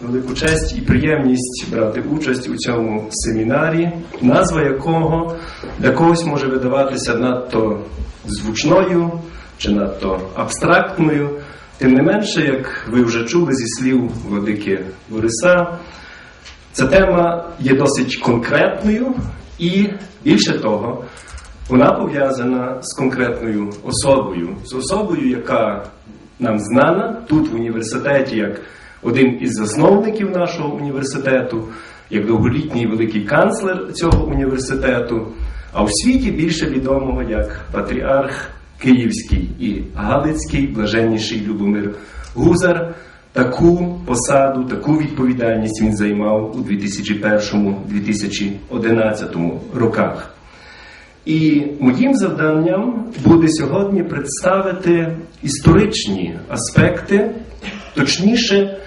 Велику честь і приємність брати участь у цьому семінарі, назва якого для когось може видаватися надто звучною чи надто абстрактною. Тим не менше, як ви вже чули зі слів владики Бориса, ця тема є досить конкретною і більше того, вона пов'язана з конкретною особою, з особою, яка нам знана тут в університеті як один із засновників нашого університету, як довголітній великий канцлер цього університету, а в світі більше відомого як патріарх Київський і Галицький, блаженніший Любомир Гузар. Таку посаду, таку відповідальність він займав у 2001-2011 роках. І моїм завданням буде сьогодні представити історичні аспекти, точніше,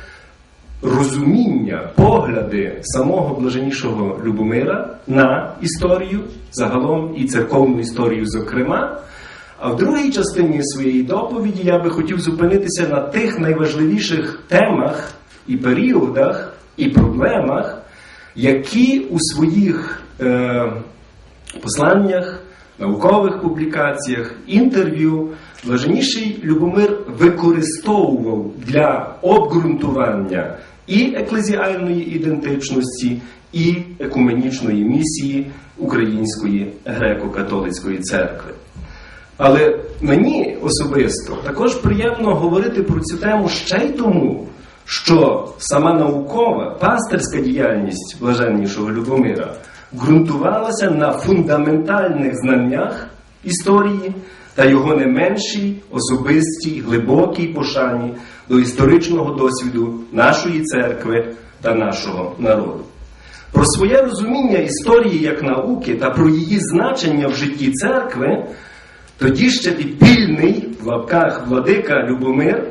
розуміння, погляди самого блаженнішого Любомира на історію, загалом і церковну історію, зокрема. А в другій частині своєї доповіді я би хотів зупинитися на тих найважливіших темах і періодах і проблемах, які у своїх е, посланнях, наукових публікаціях, інтерв'ю блаженніший Любомир використовував для обґрунтування і еклезіальної ідентичності, і екуменічної місії Української греко-католицької церкви. Але мені особисто також приємно говорити про цю тему ще й тому, що сама наукова пастирська діяльність блаженнішого Любомира ґрунтувалася на фундаментальних знаннях історії та його не меншій особистій глибокій пошані до історичного досвіду нашої церкви та нашого народу. Про своє розуміння історії як науки та про її значення в житті церкви тоді ще підпільний в лапках владика Любомир,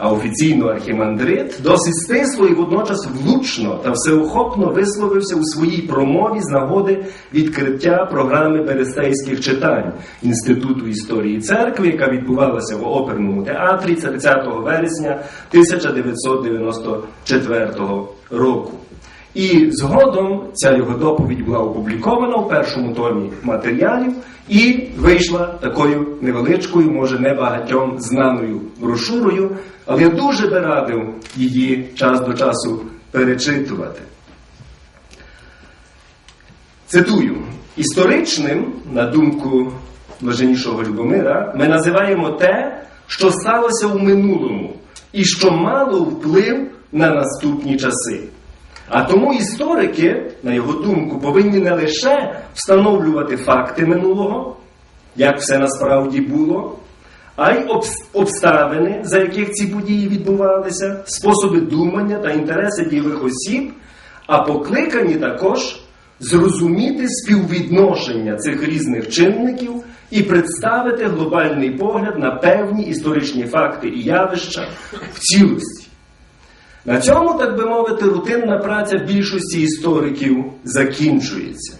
а офіційно архімандрит, досить стисло і водночас влучно та всеохопно висловився у своїй промові з нагоди відкриття програми Берестейських читань Інституту історії церкви, яка відбувалася в оперному театрі 30 вересня 1994 року. І згодом ця його доповідь була опублікована в першому томі матеріалів і вийшла такою невеличкою, може не багатьом знаною брошурою, але я дуже би радив її час до часу перечитувати. Цитую: історичним, на думку блаженнішого Любомира, ми називаємо те, що сталося у минулому, і що мало вплив на наступні часи. А тому історики, на його думку, повинні не лише встановлювати факти минулого, як все насправді було, а й обставини, за яких ці події відбувалися, способи думання та інтереси ділових осіб, а покликані також зрозуміти співвідношення цих різних чинників і представити глобальний погляд на певні історичні факти і явища в цілості. На цьому, так би мовити, рутинна праця більшості істориків закінчується.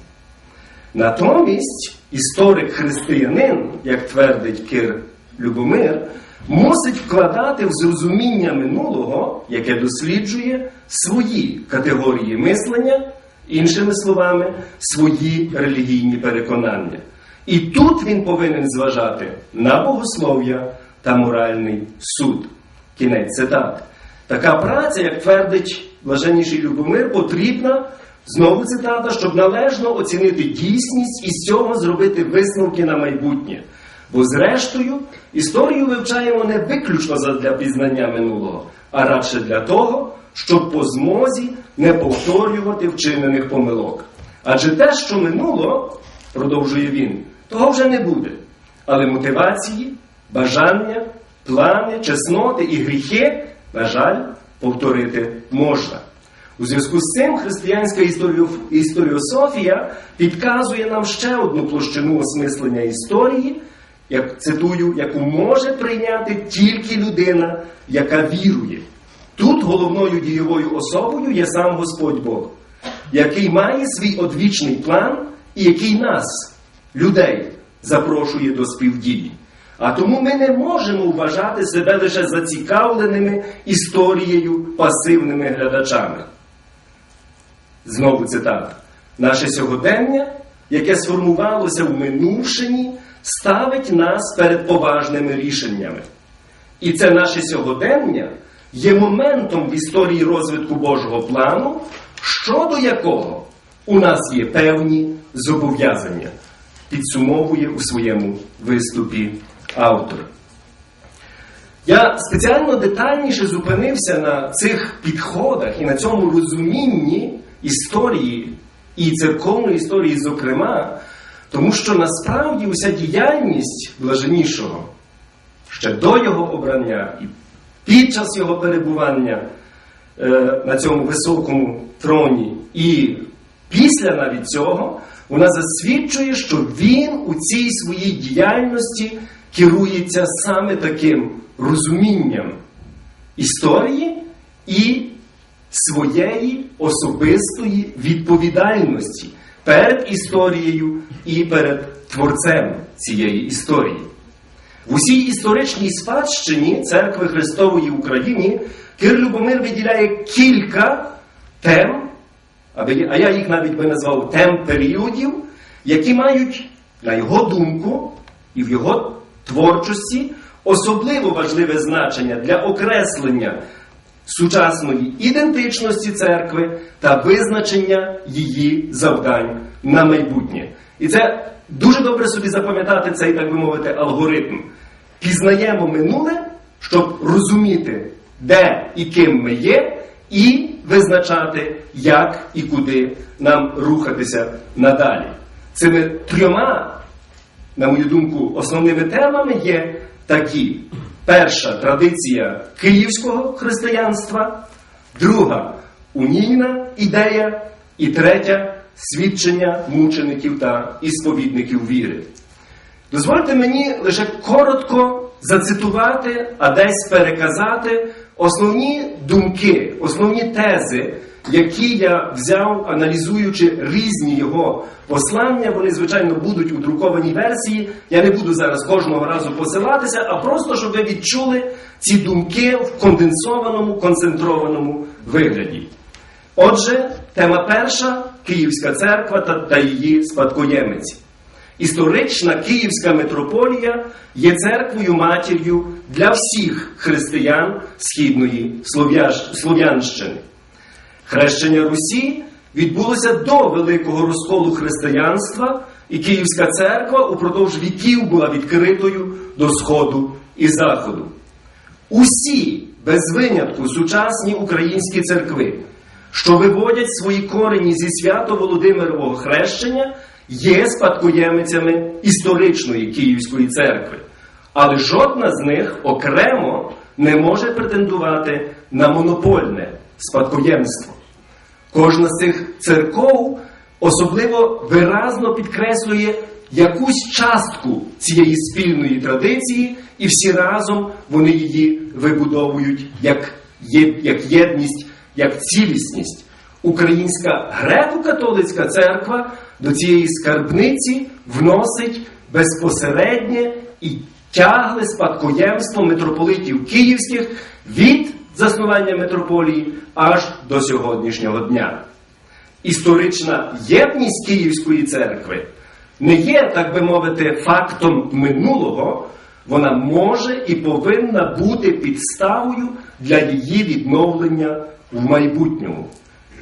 Натомість історик-християнин, як твердить Кир Любомир, мусить вкладати в зрозуміння минулого, яке досліджує свої категорії мислення, іншими словами, свої релігійні переконання. І тут він повинен зважати на богослов'я та моральний суд. Кінець цитати. Така праця, як твердить блаженніший Любомир, потрібна, знову цитата, щоб належно оцінити дійсність і з цього зробити висновки на майбутнє. Бо, зрештою, історію вивчаємо не виключно для пізнання минулого, а радше для того, щоб по змозі не повторювати вчинених помилок. Адже те, що минуло, продовжує він, того вже не буде. Але мотивації, бажання, плани, чесноти і гріхи на жаль, повторити можна. У зв'язку з цим християнська історіософія підказує нам ще одну площину осмислення історії, як цитую, яку може прийняти тільки людина, яка вірує. Тут головною дієвою особою є сам Господь Бог, який має свій одвічний план і який нас, людей, запрошує до співдії. А тому ми не можемо вважати себе лише зацікавленими історією пасивними глядачами. Знову цитата. Наше сьогодення, яке сформувалося в минувшині, ставить нас перед поважними рішеннями. І це наше сьогодення є моментом в історії розвитку Божого плану, щодо якого у нас є певні зобов'язання, підсумовує у своєму виступі автор. Я спеціально детальніше зупинився на цих підходах і на цьому розумінні історії і церковної історії, зокрема, тому що насправді уся діяльність блаженнішого ще до його обрання і під час його перебування е, на цьому високому троні, і після навіть цього, вона засвідчує, що він у цій своїй діяльності керується саме таким розумінням історії і своєї особистої відповідальності перед історією і перед творцем цієї історії. В усій історичній спадщині Церкви Христової Україні Кир Любомир виділяє кілька тем, а я їх навіть би назвав тем періодів, які мають, на його думку, і в його творчості особливо важливе значення для окреслення сучасної ідентичності церкви та визначення її завдань на майбутнє. І це дуже добре собі запам'ятати цей, так би мовити, алгоритм. Пізнаємо минуле, щоб розуміти, де і ким ми є, і визначати, як і куди нам рухатися надалі. Цими трьома на мою думку, основними темами є такі: перша традиція київського християнства, друга унійна ідея, і третя свідчення мучеників та ісповідників віри. Дозвольте мені лише коротко зацитувати, а десь переказати основні думки, основні тези, які я взяв, аналізуючи різні його послання. Вони, звичайно, будуть у друкованій версії. Я не буду зараз кожного разу посилатися, а просто щоб ви відчули ці думки в конденсованому, концентрованому вигляді. Отже, тема перша Київська церква та, її спадкоємиці. Історична Київська митрополія є церквою матір'ю для всіх християн Східної Слов'янщини. Хрещення Русі відбулося до великого розколу християнства, і Київська церква упродовж віків була відкритою до Сходу і Заходу. Усі, без винятку, сучасні українські церкви, що виводять свої корені зі свято Володимирового хрещення, є спадкоємицями історичної Київської церкви. Але жодна з них окремо не може претендувати на монопольне спадкоємство. Кожна з цих церков особливо виразно підкреслює якусь частку цієї спільної традиції, і всі разом вони її вибудовують як, як єдність, як цілісність. Українська греко-католицька церква до цієї скарбниці вносить безпосереднє і тягле спадкоємство митрополитів київських від заснування митрополії аж до сьогоднішнього дня. Історична єдність Київської церкви не є, так би мовити, фактом минулого, вона може і повинна бути підставою для її відновлення в майбутньому.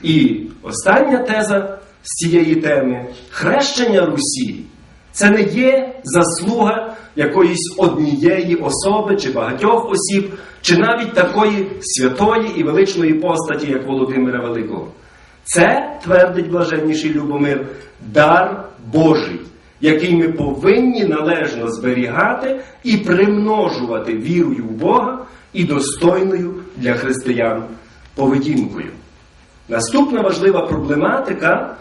І остання теза з цієї теми хрещення Русі це не є заслуга якоїсь однієї особи чи багатьох осіб, чи навіть такої святої і величної постаті, як Володимира Великого. Це, твердить блаженніший Любомир, дар Божий, який ми повинні належно зберігати і примножувати вірою в Бога і достойною для християн поведінкою. Наступна важлива проблематика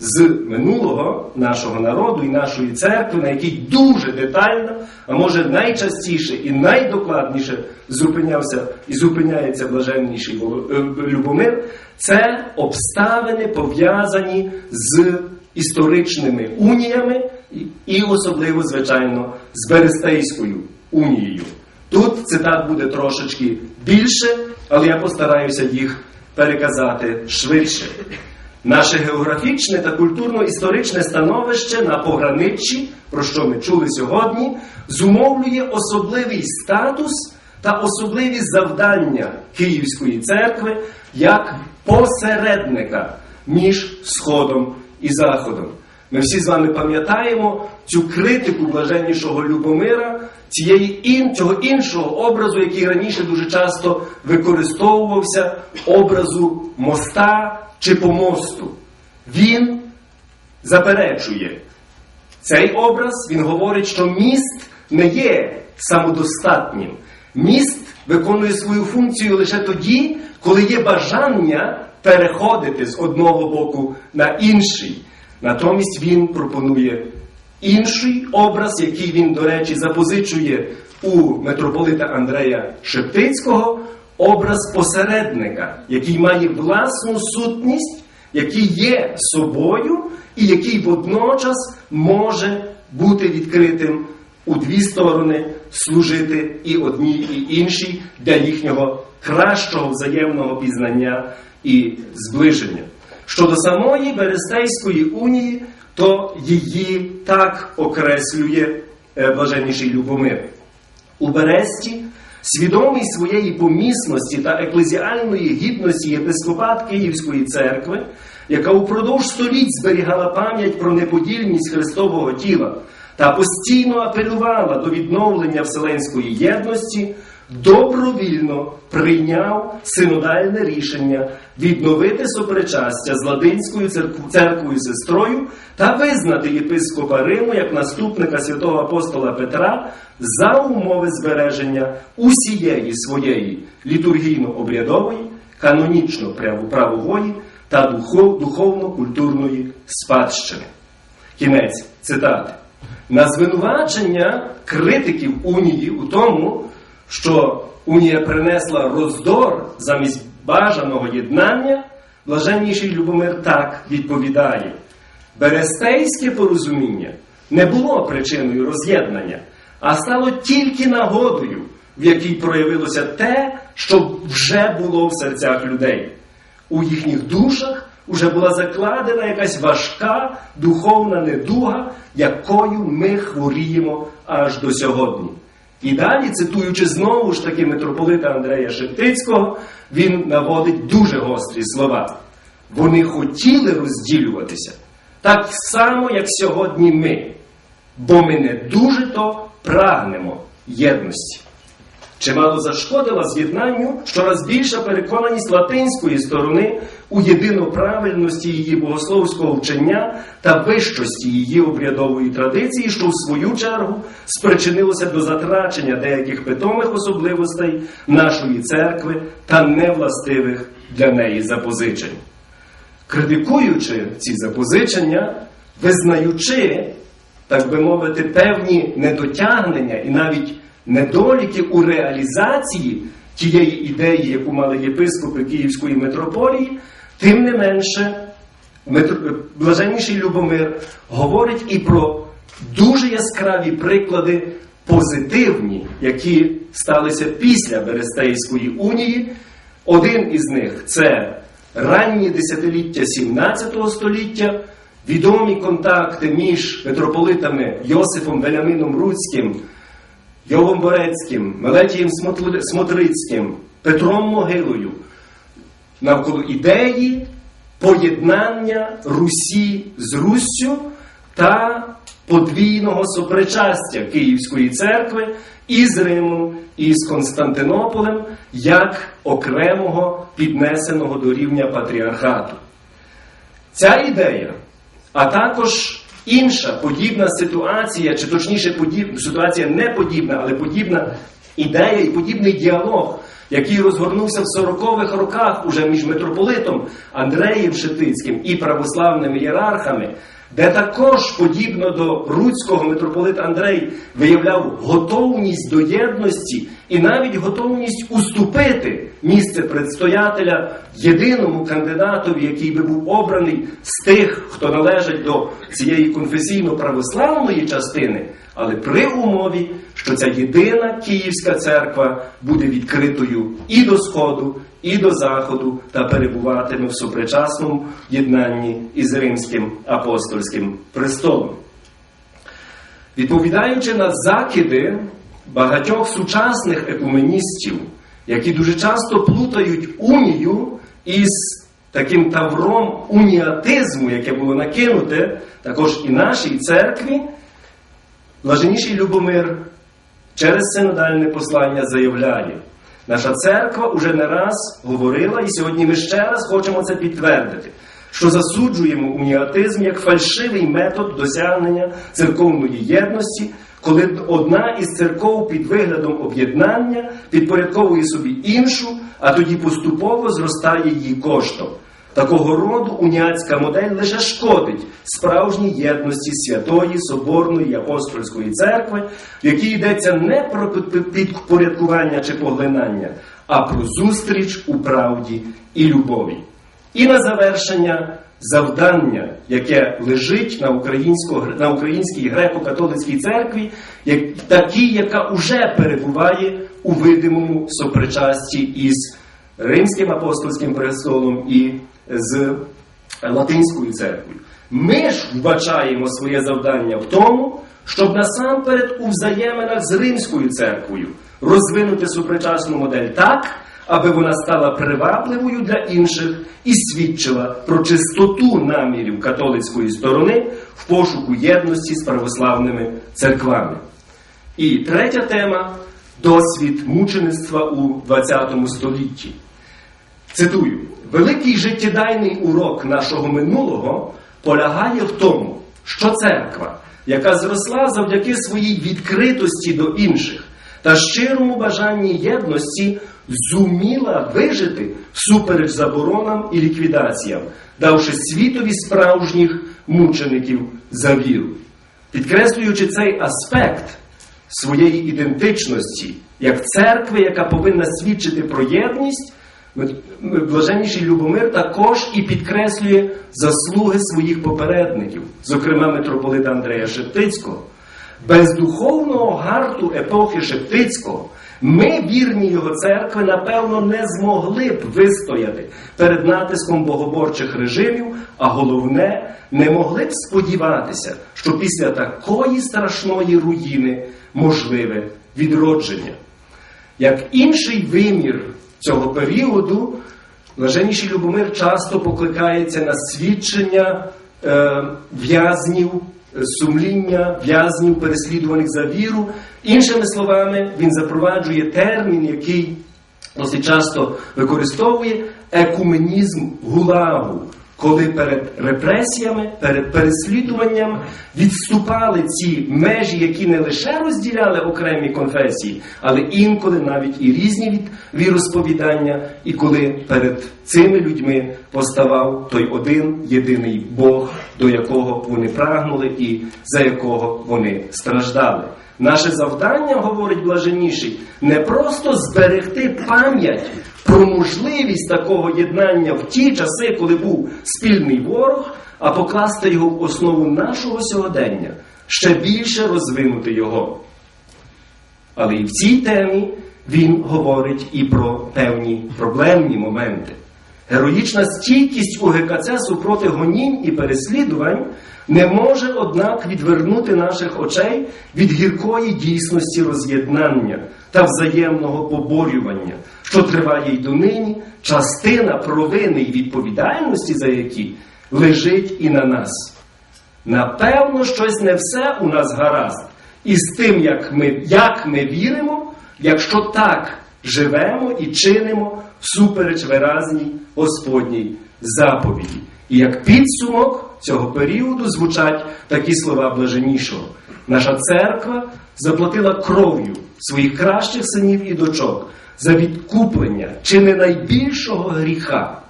з минулого нашого народу і нашої церкви, на якій дуже детально, а може найчастіше і найдокладніше зупинявся і зупиняється блаженніший е, Любомир, це обставини пов'язані з історичними уніями і- і особливо, звичайно, з Берестейською унією. Тут цитат буде трошечки більше, але я постараюся їх переказати швидше. Наше географічне та культурно-історичне становище на пограниччі, про що ми чули сьогодні, зумовлює особливий статус та особливі завдання Київської церкви як посередника між Сходом і Заходом. Ми всі з вами пам'ятаємо цю критику блаженнішого Любомира, цієї цього іншого образу, який раніше дуже часто використовувався, образу моста чи помосту. Він заперечує цей образ, він говорить, що міст не є самодостатнім. Міст виконує свою функцію лише тоді, коли є бажання переходити з одного боку на інший. Натомість він пропонує інший образ, який він, до речі, запозичує у митрополита Андрея Шептицького, образ посередника, який має власну сутність, який є собою і який водночас може бути відкритим у дві сторони, служити і одній, і іншій для їхнього кращого взаємного пізнання і зближення. Щодо самої Берестейської унії, то її так окреслює е, блаженніший Любомир. У Бересті, свідомий своєї помісності та еклезіальної гідності єпископат Київської церкви, яка упродовж століть зберігала пам'ять про неподільність Христового тіла та постійно апелювала до відновлення вселенської єдності, добровільно прийняв синодальне рішення відновити сопричастя з Ладинською церкв- церквою сестрою та визнати єпископа Риму як наступника святого апостола Петра за умови збереження усієї своєї літургійно-обрядової, канонічно-правової та духов- духовно-культурної спадщини. Кінець цитати. На звинувачення критиків унії у тому, що унія принесла роздор замість бажаного єднання, блаженніший Любомир так відповідає. Берестейське порозуміння не було причиною роз'єднання, а стало тільки нагодою, в якій проявилося те, що вже було в серцях людей. У їхніх душах уже була закладена якась важка духовна недуга, якою ми хворіємо аж до сьогодні. І далі, цитуючи знову ж таки митрополита Андрея Шептицького, він наводить дуже гострі слова. Вони хотіли розділюватися так само, як сьогодні ми, бо ми не дуже то прагнемо єдності. Чимало зашкодила з'єднанню щораз більша переконаність латинської сторони у єдиноправильності її богословського вчення та вищості її обрядової традиції, що в свою чергу спричинилося до затрачення деяких питомих особливостей нашої церкви та невластивих для неї запозичень. Критикуючи ці запозичення, визнаючи, так би мовити, певні недотягнення і навіть недоліки у реалізації тієї ідеї, яку мали єпископи Київської митрополії, тим не менше, блаженніший Любомир говорить і про дуже яскраві приклади позитивні, які сталися після Берестейської унії. Один із них це ранні десятиліття 17 століття, відомі контакти між митрополитами Йосифом Велямином Руцьким, Йовом Борецьким, Мелетієм Смотрицьким, Петром Могилою навколо ідеї поєднання Русі з Руссю та подвійного сопричастя Київської церкви із Римом і з Константинополем як окремого піднесеного до рівня патріархату. Ця ідея, а також інша подібна ситуація, чи точніше подіб... ситуація не подібна, але подібна ідея і подібний діалог, який розгорнувся в 40-х роках уже між митрополитом Андреєм Шетицьким і православними ієрархами, де також, подібно до руцького митрополита Андрей, виявляв готовність до єдності і навіть готовність уступити місце предстоятеля єдиному кандидатові, який би був обраний з тих, хто належить до цієї конфесійно-православної частини, але при умові, що ця єдина Київська церква буде відкритою і до Сходу, і до Заходу та перебуватиме в супричасному єднанні із Римським апостольським престолом. Відповідаючи на закиди багатьох сучасних екуменістів, які дуже часто плутають унію із таким тавром уніатизму, яке було накинуте також і нашій церкві, Блаженніший Любомир через синодальне послання заявляє, наша церква уже не раз говорила, і сьогодні ми ще раз хочемо це підтвердити, що засуджуємо уніатизм як фальшивий метод досягнення церковної єдності, коли одна із церков під виглядом об'єднання підпорядковує собі іншу, а тоді поступово зростає її коштом. Такого роду уніатська модель лише шкодить справжній єдності святої, соборної апостольської церкви, в якій йдеться не про підпорядкування чи поглинання, а про зустріч у правді і любові. І на завершення завдання, яке лежить на, на українській греко-католицькій церкві, як, такій, яка уже перебуває у видимому сопричасті із Римським апостольським престолом і з Латинською церквою. Ми ж вбачаємо своє завдання в тому, щоб насамперед у взаєминах з Римською церквою розвинути супричасну модель так, аби вона стала привабливою для інших і свідчила про чистоту намірів католицької сторони в пошуку єдності з православними церквами. І третя тема досвід мучеництва у ХХ столітті. Цитую: великий життєдайний урок нашого минулого полягає в тому, що церква, яка зросла завдяки своїй відкритості до інших та щирому бажанні єдності, зуміла вижити всупереч заборонам і ліквідаціям, давши світові справжніх мучеників за віру. Підкреслюючи цей аспект своєї ідентичності як церкви, яка повинна свідчити про єдність. Блаженніший Любомир також і підкреслює заслуги своїх попередників, зокрема митрополита Андрея Шептицького. Без духовного гарту епохи Шептицького ми, вірні його церкви, напевно, не змогли б вистояти перед натиском богоборчих режимів, а головне, не могли б сподіватися, що після такої страшної руїни можливе відродження. Як інший вимір цього періоду Блаженніший Любомир часто покликається на свідчення е, в'язнів, сумління, в'язнів, переслідуваних за віру. Іншими словами, він запроваджує термін, який досить часто використовує екуменізм гулагу. Коли перед репресіями, перед переслідуванням відступали ці межі, які не лише розділяли окремі конфесії, але інколи навіть і різні від віросповідання, і коли перед цими людьми поставав той один єдиний Бог, до якого вони прагнули і за якого вони страждали. Наше завдання, говорить блаженніший, не просто зберегти пам'ять про можливість такого єднання в ті часи, коли був спільний ворог, а покласти його в основу нашого сьогодення, ще більше розвинути його. Але і в цій темі він говорить і про певні проблемні моменти. Героїчна стійкість у ГКЦ супроти гонінь і переслідувань не може, однак, відвернути наших очей від гіркої дійсності роз'єднання та взаємного поборювання, що триває й донині, частина провини і відповідальності, за які лежить і на нас. Напевно, щось не все у нас гаразд із тим, як ми, як ми віримо, якщо так живемо і чинимо всупереч виразній Господній заповіді. І як підсумок цього періоду звучать такі слова блаженнішого. Наша церква заплатила кров'ю своїх кращих синів і дочок за відкуплення чи не найбільшого гріха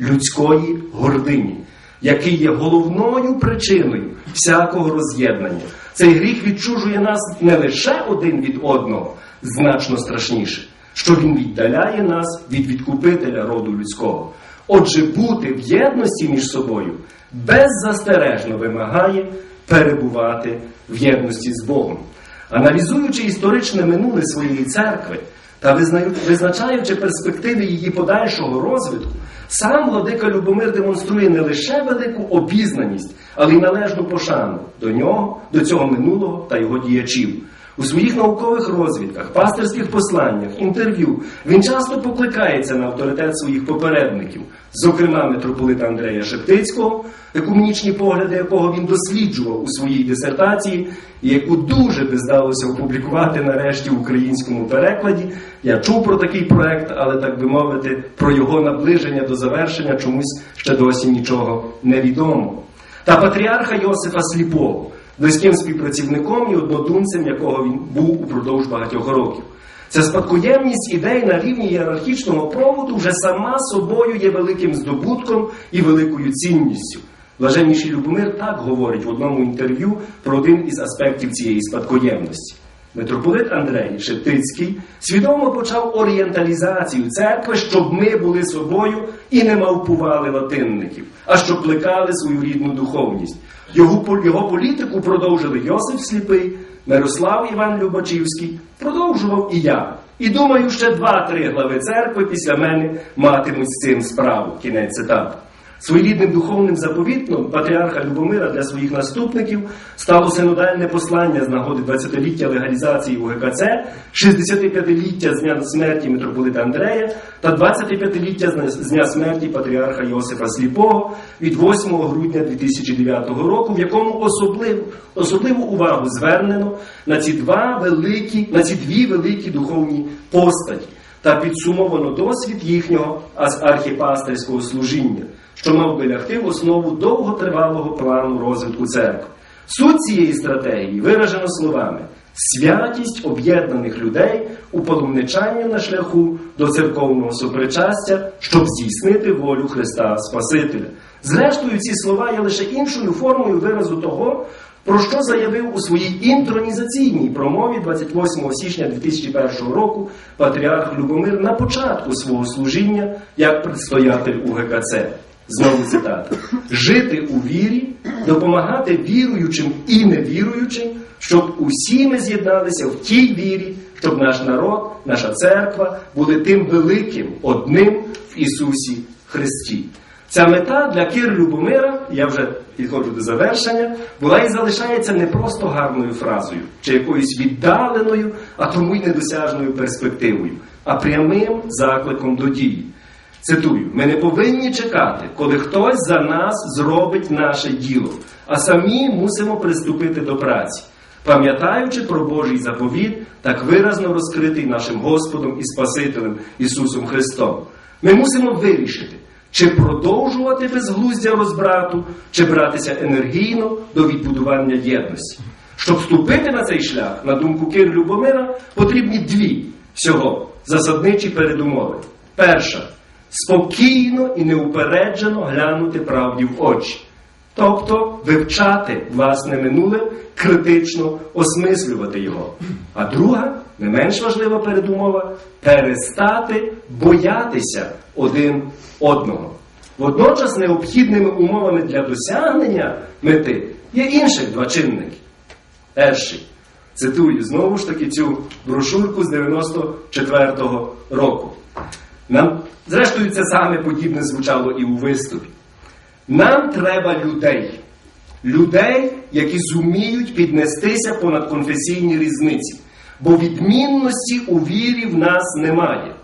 людської гордині, який є головною причиною всякого роз'єднання. Цей гріх відчужує нас не лише один від одного, значно страшніше, що він віддаляє нас від відкупителя роду людського. Отже, бути в єдності між собою беззастережно вимагає перебувати в єдності з Богом. Аналізуючи історичне минуле своєї церкви та визначаючи перспективи її подальшого розвитку, сам владика Любомир демонструє не лише велику обізнаність, але й належну пошану до нього, до цього минулого та його діячів. У своїх наукових розвідках, пастирських посланнях, інтерв'ю він часто покликається на авторитет своїх попередників, зокрема митрополита Андрея Шептицького, екуменічні погляди якого він досліджував у своїй дисертації, і яку дуже би здалося опублікувати нарешті в українському перекладі. Я чув про такий проект, але так би мовити, про його наближення до завершення чомусь ще досі нічого не відомо. Та патріарха Йосифа Сліпого, близьким співпрацівником і однодумцем, якого він був упродовж багатьох років. Ця спадкоємність ідей на рівні ієрархічного проводу вже сама собою є великим здобутком і великою цінністю. Блаженніший Любомир так говорить в одному інтерв'ю про один із аспектів цієї спадкоємності. Митрополит Андрей Шептицький свідомо почав орієнталізацію церкви, щоб ми були собою і не мавпували латинників, а щоб плекали свою рідну духовність. Його, його політику продовжили Йосип Сліпий, Мирослав Іван Любачівський, продовжував і я. І думаю, ще два-три глави церкви після мене матимуть з цим справу. Кінець цитати. Своєрідним духовним заповітом патріарха Любомира для своїх наступників стало синодальне послання з нагоди 20-ліття легалізації УГКЦ, 65-ліття з дня смерті митрополита Андрея та 25-ліття з дня- смерті патріарха Йосифа Сліпого від 8 грудня 2009 року, в якому особливу, особливу увагу звернено на ці два великі, на ці дві великі духовні постаті та підсумовано досвід їхнього ас- архіпастерського служіння, що мав би лягти в основу довготривалого плану розвитку церкви. Суть цієї стратегії виражено словами святість об'єднаних людей у паломничанню на шляху до церковного сопричастя, щоб здійснити волю Христа Спасителя. Зрештою, ці слова є лише іншою формою виразу того, про що заявив у своїй інтронізаційній промові 28 січня 2001 року патріарх Любомир на початку свого служіння як предстоятель УГКЦ. Знову цитата: жити у вірі, допомагати віруючим і невіруючим, щоб усі ми з'єдналися в тій вірі, щоб наш народ, наша церква були тим великим одним в Ісусі Христі. Ця мета для Кир Любомира, я вже підходжу до завершення, була і залишається не просто гарною фразою чи якоюсь віддаленою, а тому й недосяжною перспективою, а прямим закликом до дії. Цитую: ми не повинні чекати, коли хтось за нас зробить наше діло, а самі мусимо приступити до праці, пам'ятаючи про Божий заповіт, так виразно розкритий нашим Господом і Спасителем Ісусом Христом. Ми мусимо вирішити, чи продовжувати безглуздя розбрату, чи братися енергійно до відбудування єдності. Щоб вступити на цей шлях, на думку Кир Любомира, потрібні дві всього засадничі передумови. Перша спокійно і неупереджено глянути правді в очі. Тобто вивчати власне минуле, критично осмислювати його. А друга, не менш важлива передумова, перестати боятися один одного. Водночас необхідними умовами для досягнення мети є інших два чинники. Перший. Цитую знову ж таки цю брошурку з 94-го року. Нам, зрештою, це саме подібне звучало і у виступі. Нам треба людей. Людей, які зуміють піднестися понад конфесійні різниці, бо відмінності у вірі в нас немає,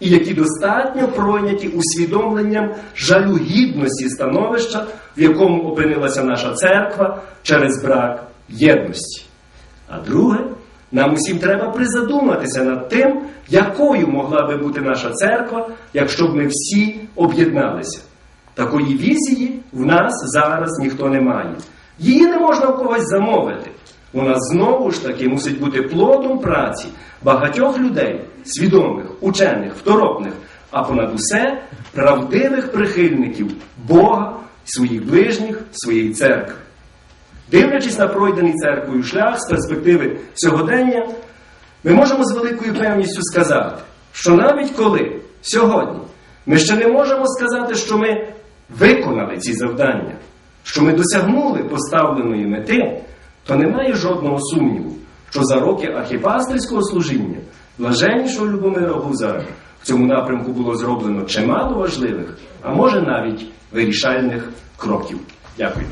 і які достатньо пройняті усвідомленням жалю гідності становища, в якому опинилася наша церква через брак єдності. А друге, нам усім треба призадуматися над тим, якою могла би бути наша церква, якщо б ми всі об'єдналися. Такої візії в нас зараз ніхто не має. Її не можна в когось замовити. Вона знову ж таки мусить бути плодом праці багатьох людей, свідомих, учених, второпних, а понад усе правдивих прихильників Бога своїх ближніх, своєї церкви. Дивлячись на пройдений церквою шлях з перспективи сьогодення, ми можемо з великою певністю сказати, що навіть коли сьогодні ми ще не можемо сказати, що ми виконали ці завдання, що ми досягнули поставленої мети, то немає жодного сумніву, що за роки архіпастерського служіння блаженнішого Любомира Гузара в цьому напрямку було зроблено чимало важливих, а може навіть вирішальних кроків. Дякую.